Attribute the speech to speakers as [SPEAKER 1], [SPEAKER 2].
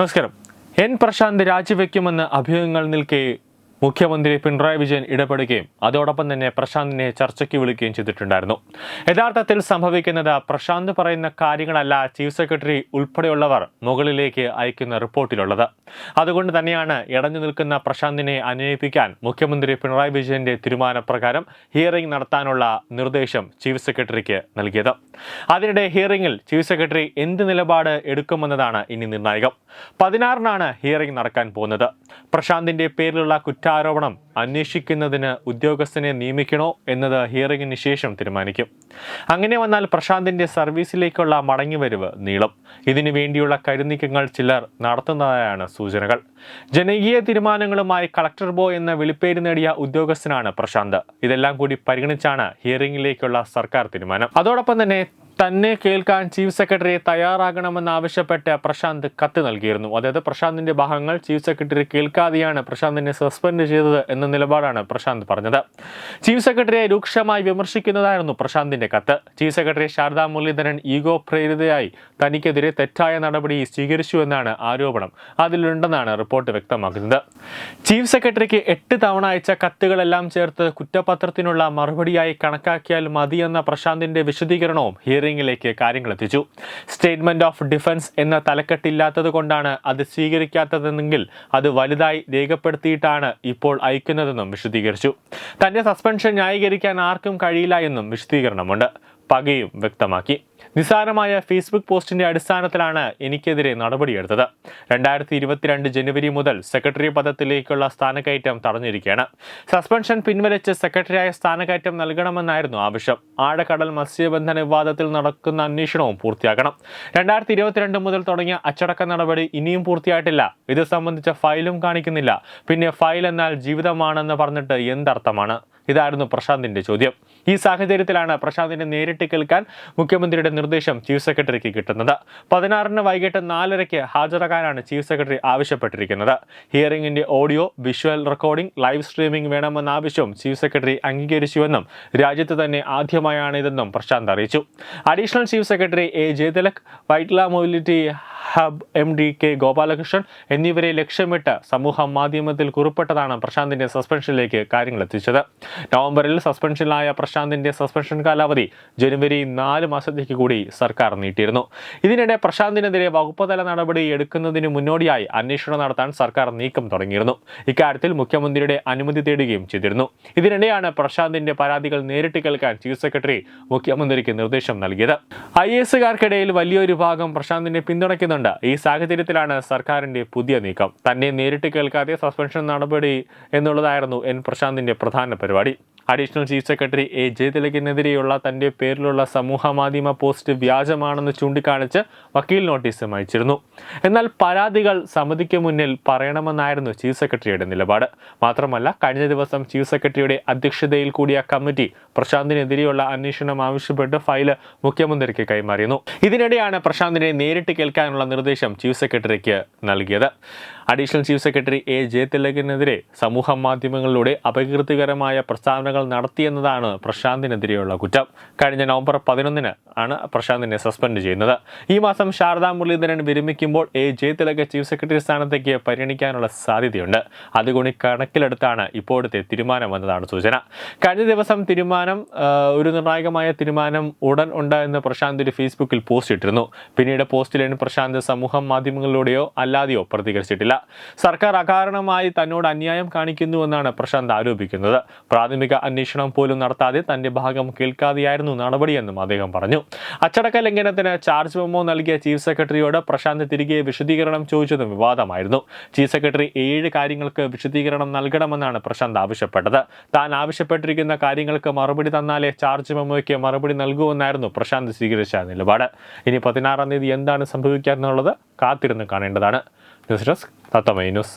[SPEAKER 1] നമസ്കാരം. എൻ പ്രശാന്ത് രാജിവെക്കുമെന്ന് അഭ്യൂഹങ്ങൾ നിൽക്കെ മുഖ്യമന്ത്രി പിണറായി വിജയൻ ഇടപെടുകയും അതോടൊപ്പം തന്നെ പ്രശാന്തിനെ ചർച്ചയ്ക്ക് വിളിക്കുകയും ചെയ്തിട്ടുണ്ടായിരുന്നു. യഥാർത്ഥത്തിൽ സംഭവിക്കുന്നത് പ്രശാന്ത് പറയുന്ന കാര്യങ്ങളല്ല ചീഫ് സെക്രട്ടറി ഉൾപ്പെടെയുള്ളവർ മുകളിലേക്ക് അയക്കുന്ന റിപ്പോർട്ടിലുള്ളത്. അതുകൊണ്ട് തന്നെയാണ് ഇടഞ്ഞു നിൽക്കുന്ന പ്രശാന്തിനെ അനുനയിപ്പിക്കാൻ മുഖ്യമന്ത്രി പിണറായി വിജയന്റെ തീരുമാനപ്രകാരം ഹിയറിംഗ് നടത്താനുള്ള നിർദ്ദേശം ചീഫ് സെക്രട്ടറിക്ക് നൽകിയത്. അതിനിടെ ഹിയറിംഗിൽ ചീഫ് സെക്രട്ടറി എന്ത് നിലപാട് എടുക്കുമെന്നതാണ് ഇനി നിർണായകം. പതിനാറിനാണ് ഹിയറിംഗ് നടക്കാൻ പോകുന്നത്. പ്രശാന്തിന്റെ പേരിലുള്ള കുറ്റാരോപണം അന്വേഷിക്കുന്നതിന് ഉദ്യോഗസ്ഥനെ നിയമിക്കണോ എന്നത് ഹിയറിംഗിന് ശേഷം തീരുമാനിക്കും. അങ്ങനെ വന്നാൽ പ്രശാന്തിന്റെ സർവീസിലേക്കുള്ള മടങ്ങിവരവ് നീളും. ഇതിനു വേണ്ടിയുള്ള കരുനീക്കങ്ങൾ ചിലർ നടത്തുന്നതായാണ് സൂചനകൾ. ജനകീയ തീരുമാനങ്ങളുമായി കളക്ടർ ബോ എന്ന വിളിപ്പേര് നേടിയ ഉദ്യോഗസ്ഥനാണ് പ്രശാന്ത്. ഇതെല്ലാം കൂടി പരിഗണിച്ചാണ് ഹിയറിംഗിലേക്കുള്ള സർക്കാർ തീരുമാനം. അതോടൊപ്പം തന്നെ തന്നെ കേൾക്കാൻ ചീഫ് സെക്രട്ടറി തയ്യാറാകണമെന്നാവശ്യപ്പെട്ട് പ്രശാന്ത് കത്ത് നൽകിയിരുന്നു. അതായത് പ്രശാന്തിന്റെ ഭാഗങ്ങൾ ചീഫ് സെക്രട്ടറി കേൾക്കാതെയാണ് പ്രശാന്തിനെ സസ്പെൻഡ് ചെയ്തത് എന്ന നിലപാടാണ് പ്രശാന്ത് പറഞ്ഞത്. ചീഫ് സെക്രട്ടറിയെ രൂക്ഷമായി വിമർശിക്കുന്നതായിരുന്നു പ്രശാന്തിന്റെ കത്ത്. Chief secretary Sharada Muraleedharan ego പ്രേരിതയായി തനിക്കെതിരെ തെറ്റായ നടപടി സ്വീകരിച്ചു എന്നാണ് ആരോപണം അതിലുണ്ടെന്നാണ് റിപ്പോർട്ട് വ്യക്തമാക്കുന്നത്. ചീഫ് സെക്രട്ടറിക്ക് എട്ട് തവണ അയച്ച കത്തുകളെല്ലാം ചേർത്ത് കുറ്റപത്രത്തിനുള്ള മറുപടിയായി കണക്കാക്കിയാൽ മതിയെന്ന പ്രശാന്തിന്റെ വിശദീകരണവും ഹിയറിംഗിലേക്ക് കാര്യങ്ങൾ എത്തിച്ചു സ്റ്റേറ്റ്മെന്റ് ഓഫ് ഡിഫൻസ് എന്ന തലക്കെട്ടില്ലാത്തത് കൊണ്ടാണ് അത് സ്വീകരിക്കാത്തതെങ്കിൽ അത് വലുതായി രേഖപ്പെടുത്തിയിട്ടാണ് ഇപ്പോൾ അയക്കുന്നതെന്നും വിശദീകരിച്ചു. തന്റെ സസ്പെൻഷൻ ന്യായീകരിക്കാൻ ആർക്കും കഴിയില്ല എന്നും വിശദീകരണമുണ്ട്. പകയും വ്യക്തമാക്കി. നിസ്സാരമായ ഫേസ്ബുക്ക് പോസ്റ്റിന്റെ അടിസ്ഥാനത്തിലാണ് എനിക്കെതിരെ നടപടിയെടുത്തത്. രണ്ടായിരത്തി ഇരുപത്തിരണ്ട് ജനുവരി മുതൽ സെക്രട്ടറി പദത്തിലേക്കുള്ള സ്ഥാനക്കയറ്റം തടഞ്ഞിരിക്കുകയാണ്. സസ്പെൻഷൻ പിൻവലിച്ച് സെക്രട്ടറിയായ സ്ഥാനക്കയറ്റം നൽകണമെന്നായിരുന്നു ആവശ്യം. ആഴക്കടൽ മത്സ്യബന്ധന വിവാദത്തിൽ നടക്കുന്ന അന്വേഷണവും പൂർത്തിയാക്കണം. രണ്ടായിരത്തി ഇരുപത്തിരണ്ട് മുതൽ തുടങ്ങിയ അച്ചടക്ക നടപടി ഇനിയും പൂർത്തിയായിട്ടില്ല. ഇത് സംബന്ധിച്ച ഫയലും കാണിക്കുന്നില്ല. പിന്നെ ഫയൽ എന്നാൽ ജീവിതമാണെന്ന് പറഞ്ഞിട്ട് എന്തർത്ഥമാണ്? ഇതായിരുന്നു പ്രശാന്തിന്റെ ചോദ്യം. ഈ സാഹചര്യത്തിലാണ് പ്രശാന്തിനെ നേരിട്ട് കേൾക്കാൻ മുഖ്യമന്ത്രിയുടെ നിർദ്ദേശം ചീഫ് സെക്രട്ടറിക്ക് കിട്ടുന്നത്. പതിനാറിന് വൈകിട്ട് നാലരയ്ക്ക് ഹാജരാകാനാണ് ചീഫ് സെക്രട്ടറി ആവശ്യപ്പെട്ടിരിക്കുന്നത്. ഹിയറിംഗിന്റെ audio visual recording live streaming വേണമെന്ന ആവശ്യവും ചീഫ് സെക്രട്ടറി അംഗീകരിച്ചുവെന്നും രാജ്യത്ത് തന്നെ ആദ്യമായാണ് ഇതെന്നും പ്രശാന്ത് അറിയിച്ചു. Additional chief secretary A Jayathilak Vyttila mobility hub M D K Gopalakrishnan എന്നിവരെ ലക്ഷ്യമിട്ട് സമൂഹ മാധ്യമത്തിൽ കുറിപ്പെട്ടതാണ് പ്രശാന്തിന്റെ സസ്പെൻഷനിലേക്ക് കാര്യങ്ങൾ എത്തിച്ചത്. നവംബറിൽ സസ്പെൻഷനിലായ പ്രശാന്തിന്റെ സസ്പെൻഷൻ കാലാവധി ജനുവരി നാല് മാസത്തേക്ക് കൂടി സർക്കാർ നീട്ടിയിരുന്നു. ഇതിനിടെ പ്രശാന്തിനെതിരെ വകുപ്പ് തല നടപടി എടുക്കുന്നതിന് മുന്നോടിയായി അന്വേഷണം നടത്താൻ സർക്കാർ നീക്കം തുടങ്ങിയിരുന്നു. ഇക്കാര്യത്തിൽ മുഖ്യമന്ത്രിയുടെ അനുമതി തേടുകയും ചെയ്തിരുന്നു. ഇതിനിടെയാണ് പ്രശാന്തിന്റെ പരാതികൾ നേരിട്ട് കേൾക്കാൻ ചീഫ് സെക്രട്ടറി മുഖ്യമന്ത്രിക്ക് നിർദ്ദേശം നൽകിയത്. ഐ എസുകാർക്കിടയിൽ വലിയൊരു ഭാഗം പ്രശാന്തിനെ പിന്തുണയ്ക്കുന്നുണ്ട്. ഈ സാഹചര്യത്തിലാണ് സർക്കാരിന്റെ പുതിയ നീക്കം. തന്നെ നേരിട്ട് കേൾക്കാതെ സസ്പെൻഷൻ നടപടി എന്നുള്ളതായിരുന്നു എൻ പ്രശാന്തിന്റെ പ്രധാന പരിപാടി. അഡീഷണൽ ചീഫ് സെക്രട്ടറി എ ജയതിലകിനെതിരെയുള്ള തന്റെ പേരിലുള്ള സമൂഹ മാധ്യമ പോസ്റ്റ് വ്യാജമാണെന്ന് ചൂണ്ടിക്കാണിച്ച് വക്കീൽ നോട്ടീസും അയച്ചിരുന്നു. എന്നാൽ പരാതികൾ സമിതിക്ക് മുന്നിൽ പറയണമെന്നായിരുന്നു ചീഫ് സെക്രട്ടറിയുടെ നിലപാട്. മാത്രമല്ല കഴിഞ്ഞ ദിവസം ചീഫ് സെക്രട്ടറിയുടെ അധ്യക്ഷതയിൽ കൂടിയ കമ്മിറ്റി പ്രശാന്തിനെതിരെയുള്ള അന്വേഷണം ആവശ്യപ്പെട്ട് ഫയൽ മുഖ്യമന്ത്രിക്ക് കൈമാറിയിരുന്നു. ഇതിനിടെയാണ് പ്രശാന്തിനെ നേരിട്ട് കേൾക്കാനുള്ള നിർദ്ദേശം ചീഫ് സെക്രട്ടറിക്ക് നൽകിയത്. അഡീഷണൽ ചീഫ് സെക്രട്ടറി എ ജയതിലകിനെതിരെ സമൂഹ മാധ്യമങ്ങളിലൂടെ അപകീർത്തികരമായ പ്രസ്താവനകൾ നടത്തിയെന്നതാണ് പ്രശാന്തിനെതിരെയുള്ള കുറ്റം. കഴിഞ്ഞ നവംബർ പതിനൊന്നിന് ആണ് പ്രശാന്തിനെ സസ്പെൻഡ് ചെയ്യുന്നത്. ഈ മാസം ശാരദാ മുരളീധരൻ വിരമിക്കുമ്പോൾ എ. ജയതിലക് ചീഫ് സെക്രട്ടറി സ്ഥാനത്തേക്ക് പരിഗണിക്കാനുള്ള സാധ്യതയുണ്ട്. അതുകൊണ്ട് കണക്കിലെടുത്താണ് ഇപ്പോഴത്തെ തീരുമാനം എന്നതാണ് സൂചന. കഴിഞ്ഞ ദിവസം തീരുമാനം ഒരു നിർണായകമായ തീരുമാനം ഉടൻ ഉണ്ട് എന്ന് പ്രശാന്ത് ഒരു ഫേസ്ബുക്കിൽ പോസ്റ്റ് ഇട്ടിരുന്നു. പിന്നീട് പോസ്റ്റിലേന് പ്രശാന്ത് സമൂഹ മാധ്യമങ്ങളിലൂടെയോ അല്ലാതെയോ പ്രതികരിച്ചിട്ടില്ല. സർക്കാർ അകാരണമായി തന്നോട് അന്യായം കാണിക്കുന്നുവെന്നാണ് പ്രശാന്ത് ആരോപിക്കുന്നത്. പ്രാഥമിക അന്വേഷണം പോലും നടത്താതെ തന്റെ ഭാഗം കേൾക്കാതെയായിരുന്നു നടപടിയെന്നും അദ്ദേഹം പറഞ്ഞു. അച്ചടക്ക ലംഘനത്തിന് ചാർജ് മെമ്മോ നൽകിയ ചീഫ് സെക്രട്ടറിയോട് പ്രശാന്ത് തിരികെ വിശദീകരണം ചോദിച്ചതും വിവാദമായിരുന്നു. ചീഫ് സെക്രട്ടറി ഏഴ് കാര്യങ്ങൾക്ക് വിശദീകരണം നൽകണമെന്നാണ് പ്രശാന്ത് ആവശ്യപ്പെട്ടത്. താൻ ആവശ്യപ്പെട്ടിരിക്കുന്ന കാര്യങ്ങൾക്ക് മറുപടി തന്നാലേ ചാർജ് മെമ്മോയ്ക്ക് മറുപടി നൽകുമെന്നായിരുന്നു പ്രശാന്ത് സ്വീകരിച്ച നിലപാട്. ഇനി പതിനാറാം തീയതി എന്താണ് സംഭവിക്കുക എന്നുള്ളത് കാത്തിരുന്ന് കാണേണ്ടതാണ്. News desk Tatwamayi news.